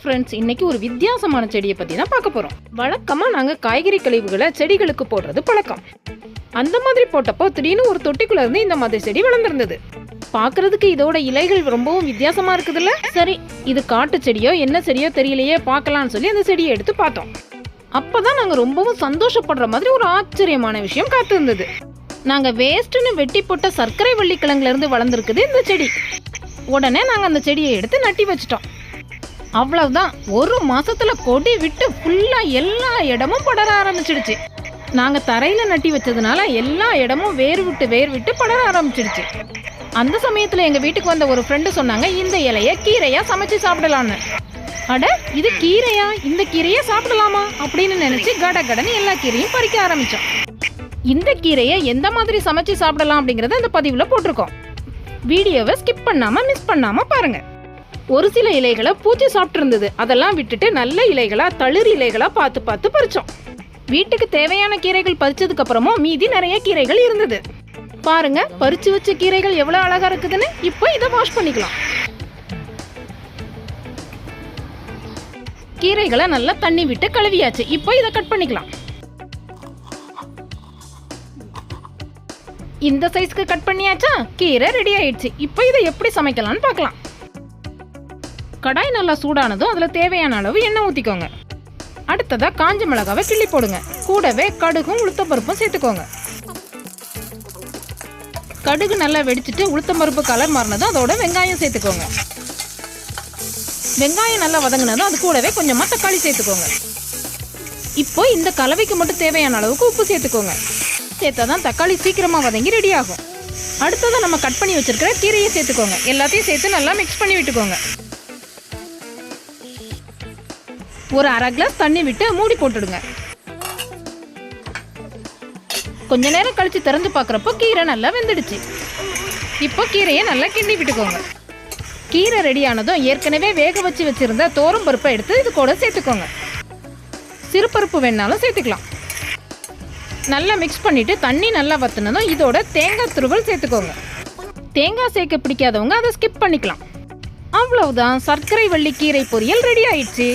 Friends இன்னைக்கு ஒரு வித்தியாசமான செடியை பற்றி தான் பார்க்க போகிறோம் வழக்கமாக நாங்கள் காய்கறி கழிவுகளை செடிகளுக்கு போடுறது பழக்கம். அந்த மாதிரி போட்டப்போ திடீர்னு ஒரு தொட்டிக்குள்ள இருந்து இந்த மாதிரி செடி வளர்ந்துருந்தது. பார்க்கறதுக்கு இதோட இலைகள் ரொம்பவும் வித்தியாசமா இருக்குதுல்ல? சரி இது காட்டு செடியோ என்ன செடியோ தெரியலையே பார்க்கலாம்னு சொல்லி அந்த செடியை எடுத்து பார்த்தோம். அப்பதான் நாங்கள் ரொம்பவும் சந்தோஷப்படுற மாதிரி ஒரு ஆச்சரியமான விஷயம் காத்து இருந்தது நாங்கள் வேஸ்ட்டுன்னு வெட்டி போட்ட சர்க்கரை வள்ளிக்கிழங்குல இருந்து வளர்ந்துருக்குது இந்த செடி. உடனே நாங்கள் அந்த செடியை எடுத்து நட்டி வச்சிட்டோம். அவ்வளவுதான். ஒரு மாசத்துல கொடி விட்டு ஃபுல்லா எல்லா இடமும் படர ஆரம்பிச்சிடுச்சு. நாங்க தரையில நட்டி வச்சதுனால எல்லா இடமும் வேர் விட்டு வேர் விட்டு படர ஆரம்பிச்சிடுச்சு. அந்த சமயத்துல எங்க வீட்டுக்கு வந்த ஒரு ஃப்ரெண்டு சொன்னாங்க இந்த இலைய கீரையா சமைச்சு சாப்பிடலான்னு அட இது கீரையா? இந்த கீரையை சாப்பிடலாமா? அப்படின்னு நினைச்சு கட கடன்னு எல்லா கீரையும் பறிக்க ஆரம்பிச்சோம். இந்த கீரையை எந்த மாதிரி சமைச்சு சாப்பிடலாம் அப்படிங்கறத அந்த பதிவுல போட்டிருக்கோம். வீடியோவை ஸ்கிப் பண்ணாம மிஸ் பண்ணாம பாருங்க. ஒரு சில இலைகளை பூச்சி சாப்பிட்டு இருந்தது அதெல்லாம் விட்டுட்டு நல்ல இலைகளா தளிர் இலைகளா பார்த்து பார்த்து பறிச்சோம். வீட்டுக்கு தேவையான கீரைகள் பறிச்சதுக்கு அப்புறமும் மீதி நிறைய கீரைகள் இருந்தது. பாருங்க பறிச்சு வச்ச கீரைகள் எவ்வளவு அழகா இருக்குதுன்னு இப்போ இதை வாஷ் பண்ணிக்கலாம். கீரைகளை நல்லா தண்ணி விட்டு கழுவியாச்சு. இப்போ இதை கட் பண்ணிக்கலாம். இந்த சைஸ்க்கு கட் பண்ணியாச்சா? கீரை ரெடி ஆயிடுச்சு. இப்போ இதை எப்படி சமைக்கலாம்னு பார்க்கலாம். கடாய் நல்லா சூடானதும் அதில் தேவையான அளவு எண்ணெய் ஊற்றிக்கோங்க அடுத்ததாக காஞ்ச மிளகாவை கிள்ளி போடுங்க. கூடவே கடுகும் உளுத்தம்பருப்பும் சேர்த்துக்கோங்க. கடுகு நல்லா வெடிச்சிட்டு உளுத்தம்பருப்பு கலர் மாறினதும் அதோட வெங்காயம் சேர்த்துக்கோங்க. வெங்காயம் நல்லா வதங்கினதும் அது கூடவே கொஞ்சமாக தக்காளி சேர்த்துக்கோங்க. இப்போ இந்த கலவைக்கு மட்டும் தேவையான அளவுக்கு உப்பு சேர்த்துக்கோங்க. சேர்த்தா தான் தக்காளி சீக்கிரமாக வதங்கி ரெடி ஆகும். அடுத்ததான் நம்ம கட் பண்ணி வச்சிருக்கிற கீரையை சேர்த்துக்கோங்க. எல்லாத்தையும் சேர்த்து நல்லா மிக்ஸ் பண்ணி விட்டுக்கோங்க. ஒரு அரை கிளாஸ் தண்ணி விட்டு மூடி போட்டுடுங்க. கொஞ்ச நேரம் கழிச்சு திறந்து பார்க்குறப்போ கீரை நல்லா வெந்துடுச்சு. இப்போ கீரையை நல்லா கிண்டி விட்டுக்கோங்க. கீரை ரெடியானதும் ஏற்கனவே வேக வச்சு வச்சிருந்த தோரம் பருப்பை எடுத்து இது கூட சேர்த்துக்கோங்க. சிறுபருப்பு வேணாலும் சேர்த்துக்கலாம். நல்லா மிக்ஸ் பண்ணிவிட்டு தண்ணி நல்லா வத்துனதும் இதோட தேங்காய் துருவல் சேர்த்துக்கோங்க. தேங்காய் சேர்க்க பிடிக்காதவங்க அதை ஸ்கிப் பண்ணிக்கலாம். அவ்வளவுதான். சர்க்கரை வள்ளி கீரை பொரியல் ரெடி ஆயிடுச்சு.